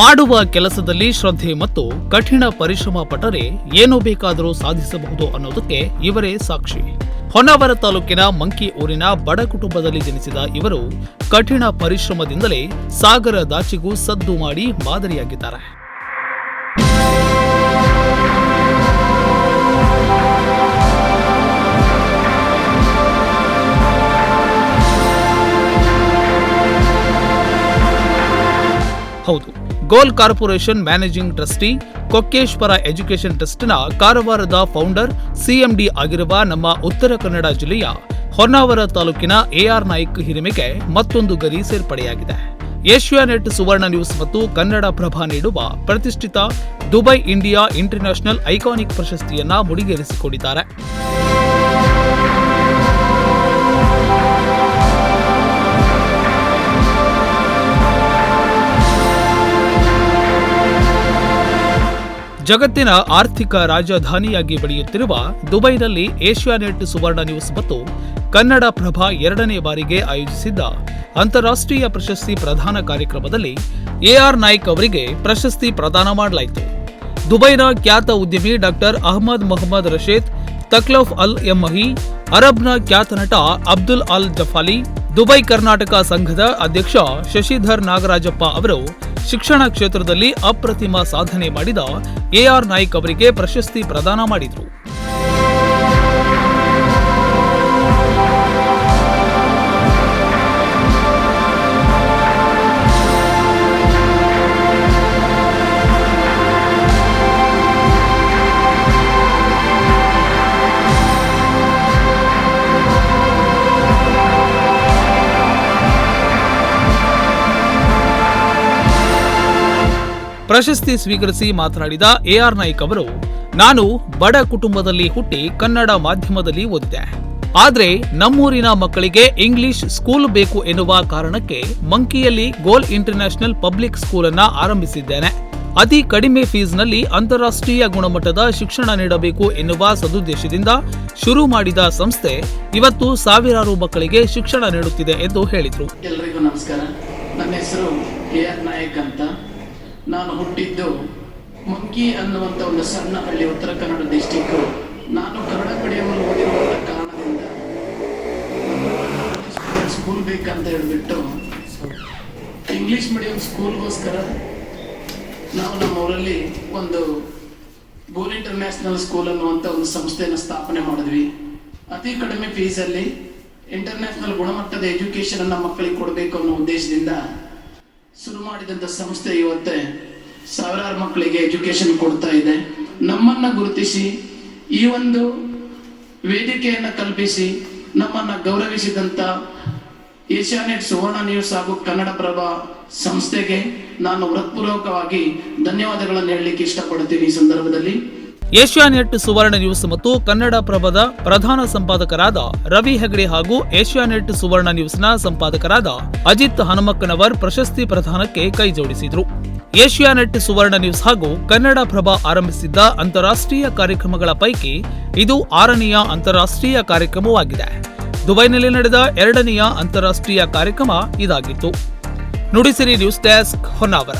ಮಾಡುವ ಕೆಲಸದಲ್ಲಿ ಶ್ರದ್ಧೆ ಮತ್ತು ಕಠಿಣ ಪರಿಶ್ರಮ ಪಟ್ಟರೆ ಏನು ಬೇಕಾದರೂ ಸಾಧಿಸಬಹುದು ಅನ್ನೋದಕ್ಕೆ ಇವರೇ ಸಾಕ್ಷಿ. ಹೊನ್ನಾವರ ತಾಲೂಕಿನ ಮಂಕಿ ಊರಿನ ಬಡ ಕುಟುಂಬದಲ್ಲಿ ಜನಿಸಿದ ಇವರು ಕಠಿಣ ಪರಿಶ್ರಮದಿಂದಲೇ ಸಾಗರ ದಾಚಿಗೂ ಸದ್ದು ಮಾಡಿ ಮಾದರಿಯಾಗಿದ್ದಾರೆ. ಹೌದು. Goal Corporation managing trustee, Kokkeshwara education ಟ್ರಸ್ಟ್ನ ಕಾರವಾರದ ಫೌಂಡರ್, ಸಿಎಂಡಿ ಆಗಿರುವ ನಮ್ಮ ಉತ್ತರ ಕನ್ನಡ ಜಿಲ್ಲೆಯ ಹೊನ್ನಾವರ ತಾಲೂಕಿನ ಎಆರ್ ನಾಯ್ಕ್ ಹಿರಿಮೆಗೆ ಮತ್ತೊಂದು ಗರಿ ಸೇರ್ಪಡೆಯಾಗಿದೆ. ಏಷ್ಯಾನೆಟ್ ಸುವರ್ಣ ನ್ಯೂಸ್ ಮತ್ತು ಕನ್ನಡ ಪ್ರಭಾ ನೀಡುವ ಪ್ರತಿಷ್ಠಿತ ದುಬೈ ಇಂಡಿಯಾ ಇಂಟರ್ನ್ಯಾಷನಲ್ ಐಕಾನಿಕ್ ಪ್ರಶಸ್ತಿಯನ್ನ ಮುಡಿಗೇರಿಸಿಕೊಂಡಿದ್ದಾರೆ. ಜಗತ್ತಿನ ಆರ್ಥಿಕ ರಾಜಧಾನಿಯಾಗಿ ಬೆಳೆಯುತ್ತಿರುವ ದುಬೈನಲ್ಲಿ ಏಷ್ಯಾನೆಟ್ ಸುವರ್ಣ ನ್ಯೂಸ್ ಮತ್ತು ಕನ್ನಡ ಪ್ರಭಾ ಎರಡನೇ ಬಾರಿಗೆ ಆಯೋಜಿಸಿದ್ದ ಅಂತಾರಾಷ್ಟ್ರೀಯ ಪ್ರಶಸ್ತಿ ಪ್ರದಾನ ಕಾರ್ಯಕ್ರಮದಲ್ಲಿ ಎಆರ್ ನಾಯ್ಕ್ ಅವರಿಗೆ ಪ್ರಶಸ್ತಿ ಪ್ರದಾನ ಮಾಡಲಾಯಿತು. ದುಬೈನ ಖ್ಯಾತ ಉದ್ಯಮಿ ಡಾಕ್ಟರ್ ಅಹಮದ್ ಮೊಹಮ್ಮದ್ ರಶೀದ್, ತಕ್ಲಫ್ ಅಲ್ ಎಮ್ಮಹಿ ಅರಬ್ನ ಖ್ಯಾತ ನಟ ಅಬ್ದುಲ್ ಅಲ್ ಜಫಾಲಿ ದುಬೈ ಕರ್ನಾಟಕ ಸಂಘದ ಅಧ್ಯಕ್ಷ ಶಶಿಧರ್ ನಾಗರಾಜಪ್ಪ ಅವರು ಶಿಕ್ಷಣ ಕ್ಷೇತ್ರದಲ್ಲಿ ಅಪ್ರತಿಮ ಸಾಧನೆ ಮಾಡಿದ ಎಆರ್ ನಾಯ್ಕ್ ಅವರಿಗೆ ಪ್ರಶಸ್ತಿ ಪ್ರದಾನ ಮಾಡಿದರು. ಪ್ರಶಸ್ತಿ ಸ್ವೀಕರಿಸಿ ಮಾತನಾಡಿದ ಎಆರ್ ನಾಯ್ಕ್ ಅವರು, ನಾನು ಬಡ ಕುಟುಂಬದಲ್ಲಿ ಹುಟ್ಟಿ ಕನ್ನಡ ಮಾಧ್ಯಮದಲ್ಲಿ ಓದಿದೆ. ಆದರೆ ನಮ್ಮೂರಿನ ಮಕ್ಕಳಿಗೆ ಇಂಗ್ಲಿಷ್ ಸ್ಕೂಲ್ ಬೇಕು ಎನ್ನುವ ಕಾರಣಕ್ಕೆ ಮಂಕಿಯಲ್ಲಿ ಗೋಲ್ ಇಂಟರ್ನ್ಯಾಷನಲ್ ಪಬ್ಲಿಕ್ ಸ್ಕೂಲ್ ಅನ್ನ ಆರಂಭಿಸಿದ್ದೇನೆ. ಅತಿ ಕಡಿಮೆ ಫೀಸ್ನಲ್ಲಿ ಅಂತಾರಾಷ್ಟ್ರೀಯ ಗುಣಮಟ್ಟದ ಶಿಕ್ಷಣ ನೀಡಬೇಕು ಎನ್ನುವ ಸದುದ್ದೇಶದಿಂದ ಶುರು ಮಾಡಿದ ಸಂಸ್ಥೆ ಇವತ್ತು ಸಾವಿರಾರು ಮಕ್ಕಳಿಗೆ ಶಿಕ್ಷಣ ನೀಡುತ್ತಿದೆ ಎಂದು ಹೇಳಿದರು. ಎಲ್ಲರಿಗೂ ನಮಸ್ಕಾರ. ನನ್ನ ಹೆಸರು ಕೆ ಆರ್ ನಾಯಕ್ ಅಂತ. ನಾನು ಹುಟ್ಟಿದ್ದು ಮಂಕಿ ಅನ್ನುವಂಥ ಒಂದು ಸಣ್ಣ ಹಳ್ಳಿ ಉತ್ತರ ಕನ್ನಡ ಡಿಸ್ಟಿಕ್ಕು ನಾನು ಕನ್ನಡ ಮೀಡಿಯಮಲ್ಲಿ ಓದಿರುವಂಥ ಕಾರಣದಿಂದ ಸ್ಕೂಲ್ ಬೇಕಂತ ಹೇಳಿಬಿಟ್ಟು ಇಂಗ್ಲಿಷ್ ಮೀಡಿಯಂ ಸ್ಕೂಲ್ಗೋಸ್ಕರ ನಾವು ನಮ್ಮ ಊರಲ್ಲಿ ಒಂದು ಬೋಲ್ ಇಂಟರ್ನ್ಯಾಷನಲ್ ಸ್ಕೂಲ್ ಅನ್ನುವಂಥ ಒಂದು ಸಂಸ್ಥೆಯನ್ನು ಸ್ಥಾಪನೆ ಮಾಡಿದ್ವಿ. ಅತಿ ಕಡಿಮೆ ಫೀಸಲ್ಲಿ ಇಂಟರ್ನ್ಯಾಷನಲ್ ಗುಣಮಟ್ಟದ ಎಜುಕೇಶನ್ ಅನ್ನ ಮಕ್ಕಳಿಗೆ ಕೊಡಬೇಕು ಅನ್ನೋ ಉದ್ದೇಶದಿಂದ ಶುರು ಮಾಡಿದಂಥ ಸಂಸ್ಥೆ ಇವತ್ತೆ ಸಾವಿರಾರು ಮಕ್ಕಳಿಗೆ ಎಜುಕೇಶನ್ ಕೊಡ್ತಾ ಇದೆ. ನಮ್ಮನ್ನ ಗುರುತಿಸಿ, ಈ ಒಂದು ವೇದಿಕೆಯನ್ನು ಕಲ್ಪಿಸಿ, ನಮ್ಮನ್ನ ಗೌರವಿಸಿದಂತ ಏಷ್ಯಾನೆಟ್ ಸುವರ್ಣ ನ್ಯೂಸ್ ಹಾಗೂ ಕನ್ನಡಪ್ರಭ ಸಂಸ್ಥೆಗೆ ನಾನು ಹೃತ್ಪೂರ್ವಕವಾಗಿ ಧನ್ಯವಾದಗಳನ್ನು ಹೇಳಲಿಕ್ಕೆ ಇಷ್ಟಪಡ್ತೀನಿ ಈ ಸಂದರ್ಭದಲ್ಲಿ. ಏಷ್ಯಾನೆಟ್ ಸುವರ್ಣ ನ್ಯೂಸ್ ಮತ್ತು ಕನ್ನಡ ಪ್ರಭದ ಪ್ರಧಾನ ಸಂಪಾದಕರಾದ ರವಿ ಹೆಗಡೆ ಹಾಗೂ ಏಷ್ಯಾನೆಟ್ ಸುವರ್ಣ ನ್ಯೂಸ್ನ ಸಂಪಾದಕರಾದ ಅಜಿತ್ ಹನುಮಕ್ಕನವರ್ ಪ್ರಶಸ್ತಿ ಪ್ರದಾನಕ್ಕೆ ಕೈಜೋಡಿಸಿದರು ಏಷ್ಯಾನೆಟ್ ಸುವರ್ಣ ನ್ಯೂಸ್ ಹಾಗೂ ಕನ್ನಡ ಪ್ರಭ ಆರಂಭಿಸಿದ್ದ ಅಂತಾರಾಷ್ಟ್ರೀಯ ಕಾರ್ಯಕ್ರಮಗಳ ಪೈಕಿ ಇದು ಆರನೆಯ ಅಂತಾರಾಷ್ಟ್ರೀಯ ಕಾರ್ಯಕ್ರಮವಾಗಿದೆ. ದುಬೈನಲ್ಲಿ ನಡೆದ ಎರಡನೆಯ ಅಂತಾರಾಷ್ಟ್ರೀಯ ಕಾರ್ಯಕ್ರಮ ಇದಾಗಿತ್ತು. Nudisiri news desk Honnavar.